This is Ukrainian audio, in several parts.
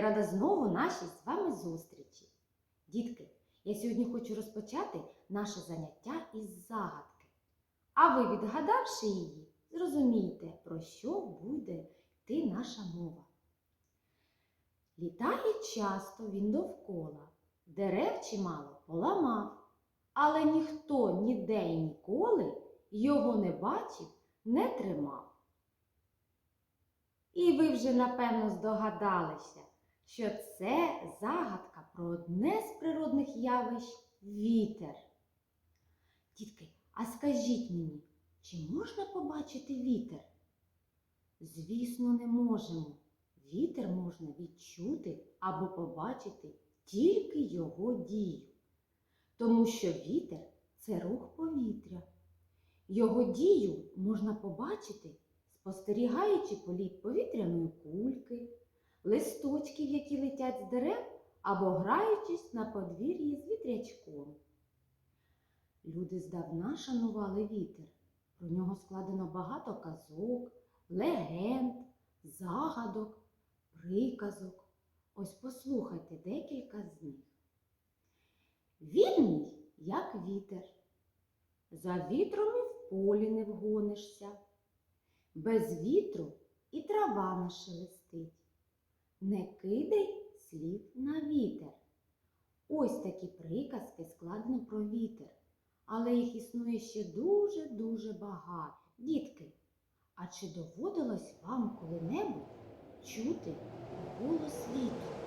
Я рада знову нашій з вами зустрічі. Дітки, я сьогодні хочу розпочати наше заняття із загадки. А ви, відгадавши її, зрозумієте, про що буде йти наша мова. Літає часто він довкола, дерев чимало поламав, але ніхто ніде й ніколи його не бачив, не тримав. І ви вже напевно здогадалися, що це загадка про одне з природних явищ вітер. Дітки, а скажіть мені, чи можна побачити вітер? Звісно, не можемо. Вітер можна відчути або побачити тільки його дію. Тому що вітер це рух повітря. Його дію можна побачити, спостерігаючи політ повітряної кульки, листочків, які летять з дерев, або граючись на подвір'ї з вітрячком. Люди здавна шанували вітер. Про нього складено багато казок, легенд, загадок, приказок. Ось послухайте декілька з них. Він як вітер. За вітром і в полі не вгонишся. Без вітру і трава не шелестить. Не кидай слів на вітер. Ось такі приказки складено про вітер, але їх існує ще дуже-дуже багато. Дітки, а чи доводилось вам коли-небудь чути голос вітру?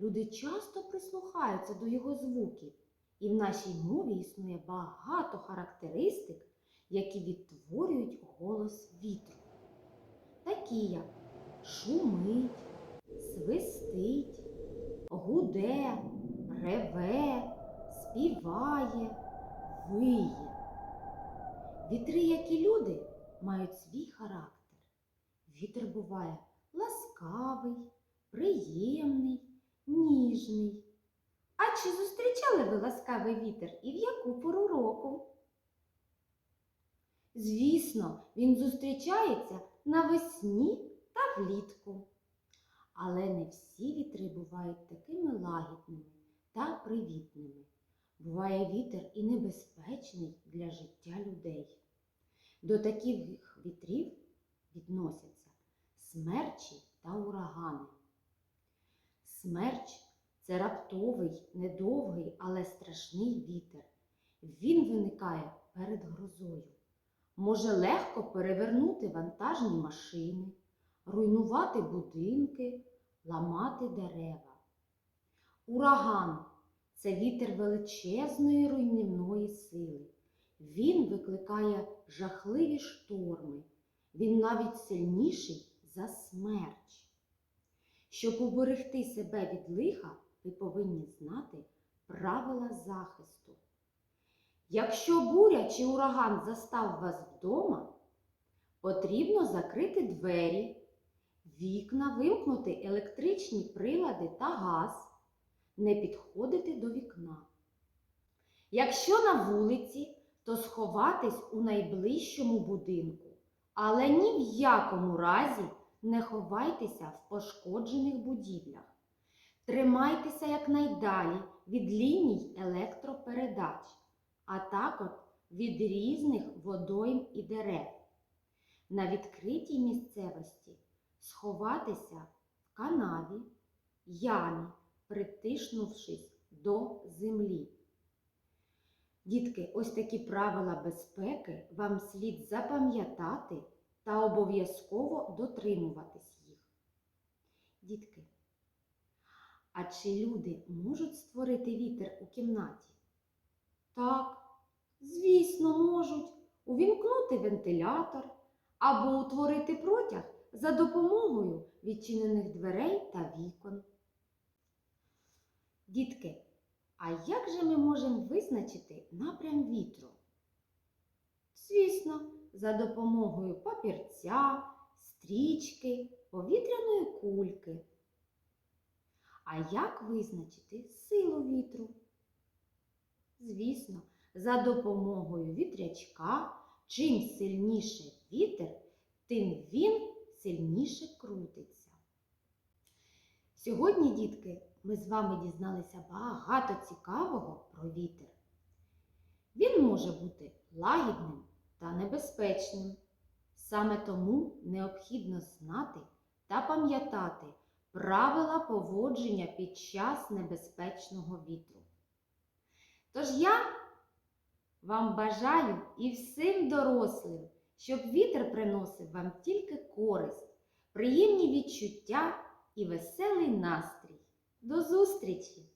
Люди часто прислухаються до його звуків, і в нашій мові існує багато характеристик, які відтворюють голос вітру. Такі як шумить, свистить, гуде, реве, співає, виє. Вітри, як і люди, мають свій характер. Вітер буває ласкавий, приємний, ніжний. А чи зустрічали ви ласкавий вітер і в яку пору року? Звісно, він зустрічається навесні влітку. Але не всі вітри бувають такими лагідними та привітними. Буває вітер і небезпечний для життя людей. До таких вітрів відносяться смерчі та урагани. Смерч це раптовий, недовгий, але страшний вітер. Він виникає перед грозою. Може легко перевернути вантажні машини, руйнувати будинки, ламати дерева. Ураган це вітер величезної руйнівної сили. Він викликає жахливі шторми. Він навіть сильніший за смерч. Щоб уберегти себе від лиха, ви повинні знати правила захисту. Якщо буря чи ураган застав вас вдома, потрібно закрити двері, вікна, вимкнути електричні прилади та газ, не підходити до вікна. Якщо на вулиці, то сховатись у найближчому будинку, але ні в якому разі не ховайтеся в пошкоджених будівлях. Тримайтеся якнайдалі від ліній електропередач, а також від різних водойм і дерев. На відкритій місцевості сховатися в канаві, ямі, притиснувшись до землі. Дітки, ось такі правила безпеки вам слід запам'ятати та обов'язково дотримуватись їх. Дітки, а чи люди можуть створити вітер у кімнаті? Так, звісно, можуть увімкнути вентилятор або утворити протяг за допомогою відчинених дверей та вікон. Дітки, а як же ми можемо визначити напрям вітру? Звісно, за допомогою папірця, стрічки, повітряної кульки. А як визначити силу вітру? Звісно, за допомогою вітрячка, чим сильніше вітер, тим він сильніше крутиться. Сьогодні, дітки, ми з вами дізналися багато цікавого про вітер. Він може бути лагідним та небезпечним. Саме тому необхідно знати та пам'ятати правила поводження під час небезпечного вітру. Тож я вам бажаю і всім дорослим, щоб вітер приносив вам тільки користь, приємні відчуття і веселий настрій. До зустрічі!